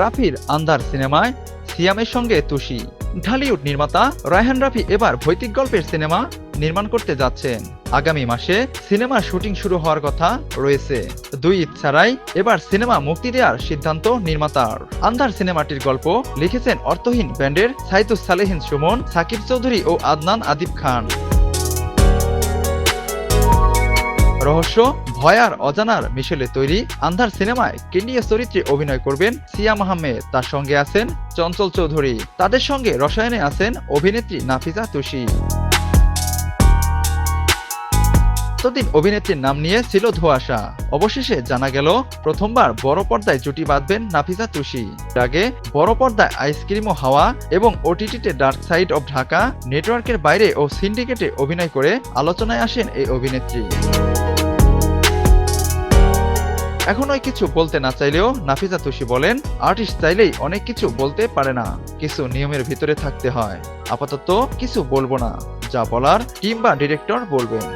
রাফির আন্দার সিনেমায় সিয়ামের সঙ্গে তুষি। ঢালিউড নির্মাতা রায়হান রাফি এবার ভৌতিক গল্পের সিনেমা নির্মাণ করতে যাচ্ছেন। আগামী মাসে সিনেমার শুটিং শুরু হওয়ার কথা রয়েছে। দুই ছাড়াই এবার সিনেমা মুক্তি দেওয়ার সিদ্ধান্ত নির্মাতার। আন্ধার সিনেমাটির গল্প লিখেছেন অর্থহীন ব্যান্ডের সাইতুস সালেহিন সুমন, সাকিব চৌধুরী ও আদনান আদিব খান। রহস্য, ভয় আর অজানার মিশেলে তৈরি আন্ধার সিনেমায় কেন্দ্রীয় চরিত্রে অভিনয় করবেন সিয়াম আহমেদ তার সঙ্গে আছেন চঞ্চল চৌধুরী। তাদের সঙ্গে রসায়নে আছেন অভিনেত্রী নাফিজা তুষি। এতদিন অভিনেত্রীর নাম নিয়ে ছিল ধোয়াশা। অবশেষে জানা গেল, প্রথমবার বড় পর্দায় জুটি বাঁধবেন নাফিজা তুষি। আগে বড় পর্দায় আইসক্রিম ও হাওয়া এবং ওটিটিতে ডার্ক সাইড অব ঢাকা নেটওয়ার্কের বাইরে ও সিন্ডিকেটে অভিনয় করে আলোচনায় আসেন এই অভিনেত্রী। এখনই কিছু বলতে না চাইলেও নাফিজা তুষি বলেন, আর্টিস্ট চাইলেই অনেক কিছু বলতে পারে না, কিছু নিয়মের ভিতরে থাকতে হয়। আপাতত কিছু বলব না, যা বলার টিম বা ডিরেক্টর বলবেন।